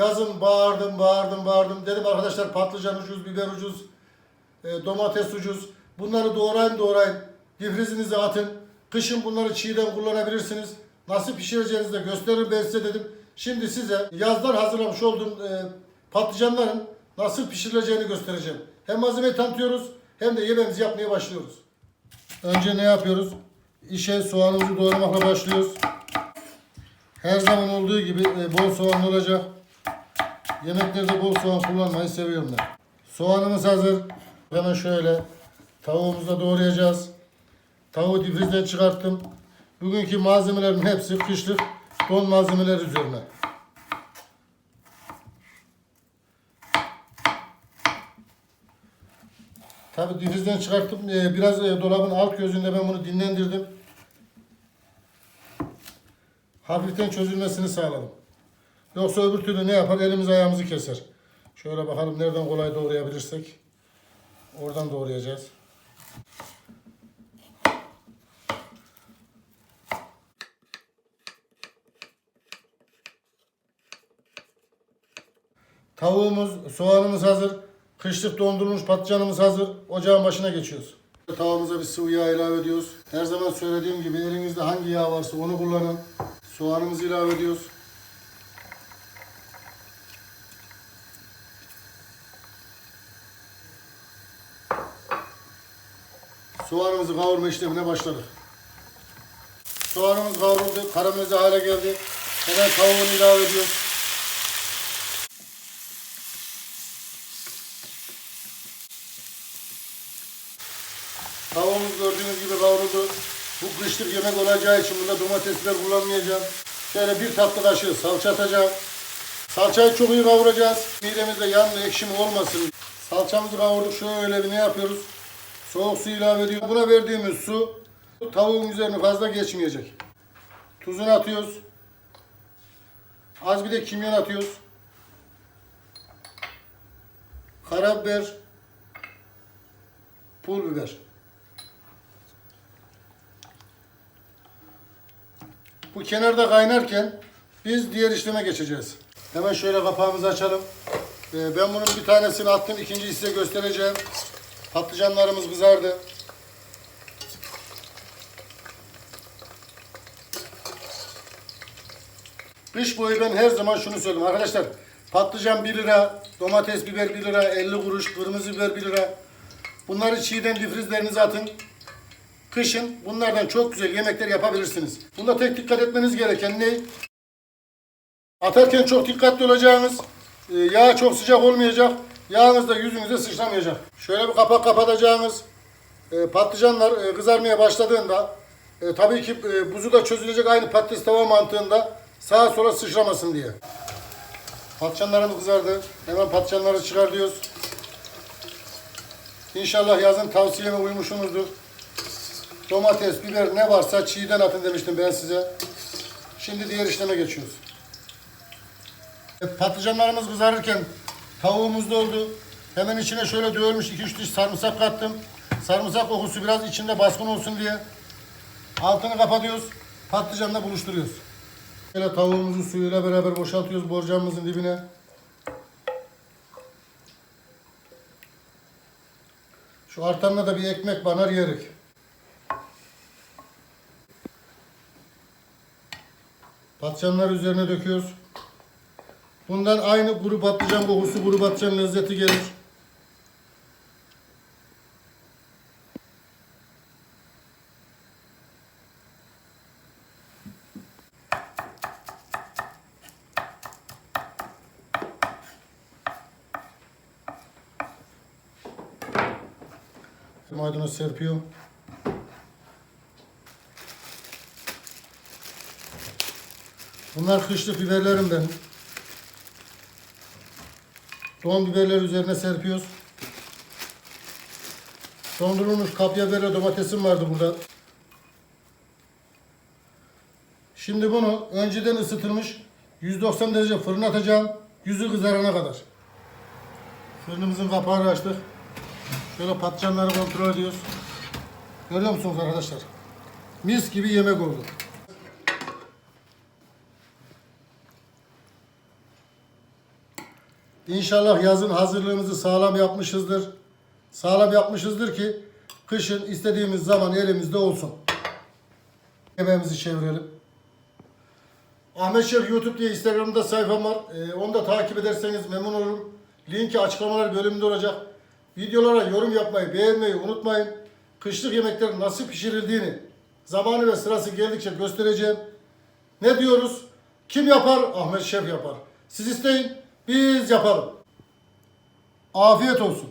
Yazın bağırdım, bağırdım, bağırdım. Dedim arkadaşlar patlıcan ucuz, biber ucuz, e, domates ucuz. Bunları doğrayın doğrayın. Difrizinize atın. Kışın bunları çiğden kullanabilirsiniz. Nasıl pişireceğinizi de gösterir ben size dedim. Şimdi size yazdan hazırlamış olduğum e, patlıcanların nasıl pişirileceğini göstereceğim. Hem malzemeyi tanıtıyoruz hem de yemeğimizi yapmaya başlıyoruz. Önce ne yapıyoruz? İşe soğanımızı doğramakla başlıyoruz. Her zaman olduğu gibi e, bol soğanlı olacak. Yemeklerde bol soğan kullanmayı seviyorum ben. Soğanımız hazır. Hemen şöyle tavuğumuzu da doğrayacağız. Tavuğu difrizden çıkarttım. Bugünkü malzemelerin hepsi kışlık don malzemeler üzerine. Tabi difrizden çıkarttım. Ee, biraz e, dolabın alt gözünde ben bunu dinlendirdim. Hafiften çözülmesini sağladım. Yoksa öbür türlü ne yapar? Elimiz ayağımızı keser. Şöyle bakalım nereden kolay doğrayabilirsek. Oradan doğrayacağız. Tavuğumuz, soğanımız hazır. Kışlık dondurulmuş patlıcanımız hazır. Ocağın başına geçiyoruz. Tavamıza bir sıvı yağ ilave ediyoruz. Her zaman söylediğim gibi elinizde hangi yağ varsa onu kullanın. Soğanımızı ilave ediyoruz. Soğanımızı kavurma işlemine başladık. Soğanımız kavruldu, karamelize hale geldi. Hemen tavuğunu ilave ediyoruz. Tavuğumuz gördüğünüz gibi kavruldu. Bu kışlık yemek olacağı için bunda domatesler kullanmayacağım. Şöyle bir tatlı kaşığı salça atacağım. Salçayı çok iyi kavuracağız. Midemizde yanma ekşimi olmasın. Salçamızı kavurduk. Şöyle bir ne yapıyoruz? Soğuk su ilave ediyoruz. Buna verdiğimiz su tavuğun üzerine fazla geçmeyecek. Tuzunu atıyoruz. Az bir de kimyon atıyoruz. Karabiber. Pul biber. Bu kenarda kaynarken biz diğer işleme geçeceğiz. Hemen şöyle kapağımızı açalım. Ee, ben bunun bir tanesini attım. ikinciyi size göstereceğim. Patlıcanlarımız kızardı. Kış boyu ben her zaman şunu söyledim arkadaşlar. Patlıcan 1 lira, domates biber 1 lira, 50 kuruş, kırmızı biber 1 lira. Bunları çiğden difrizlerinize atın. Kışın bunlardan çok güzel yemekler yapabilirsiniz. Bunda tek dikkat etmeniz gereken ne? Atarken çok dikkatli olacağınız. Ee, yağ çok sıcak olmayacak. Yağınız da yüzünüze sıçramayacak. Şöyle bir kapak kapatacağınız. Ee, patlıcanlar e, kızarmaya başladığında e, tabii ki e, buzu da çözülecek aynı patates tava mantığında sağa sola sıçramasın diye. Patlıcanlarımız kızardı. Hemen patlıcanları çıkar diyoruz. İnşallah yazın tavsiyeme uymuşsunuzdur. Domates, biber ne varsa çiğden atın demiştim ben size. Şimdi diğer işleme geçiyoruz. E, Patlıcanlarımız kızarırken tavuğumuz da oldu. Hemen içine şöyle dövülmüş 2-3 diş sarımsak kattım. Sarımsak kokusu biraz içinde baskın olsun diye. Altını kapatıyoruz. Patlıcanla buluşturuyoruz. Şöyle tavuğumuzu suyuyla beraber boşaltıyoruz borcamımızın dibine. Şu artamda da bir ekmek banar yerik. Patlıcanlar üzerine döküyoruz. Bundan aynı kuru patlıcan kokusu, kuru patlıcan lezzeti gelir. Maydanoz serpiyorum. Bunlar kışlık biberlerim benim. Don biberler üzerine serpiyoruz. Dondurulmuş kapya biberle domatesim vardı burada. Şimdi bunu önceden ısıtılmış 190 derece fırına atacağım. Yüzü kızarana kadar. Fırınımızın kapağını açtık. Şöyle patlıcanları kontrol ediyoruz. Görüyor musunuz arkadaşlar? Mis gibi yemek oldu. İnşallah yazın hazırlığımızı sağlam yapmışızdır. Sağlam yapmışızdır ki kışın istediğimiz zaman elimizde olsun. Yemeğimizi çevirelim. Ahmet Şef YouTube diye Instagram'da sayfam var. Ee, onu da takip ederseniz memnun olurum. Linki açıklamalar bölümünde olacak. Videolara yorum yapmayı, beğenmeyi unutmayın. Kışlık yemeklerin nasıl pişirildiğini zamanı ve sırası geldikçe göstereceğim. Ne diyoruz? Kim yapar? Ahmet Şef yapar. Siz isteyin, biz yapalım. Afiyet olsun.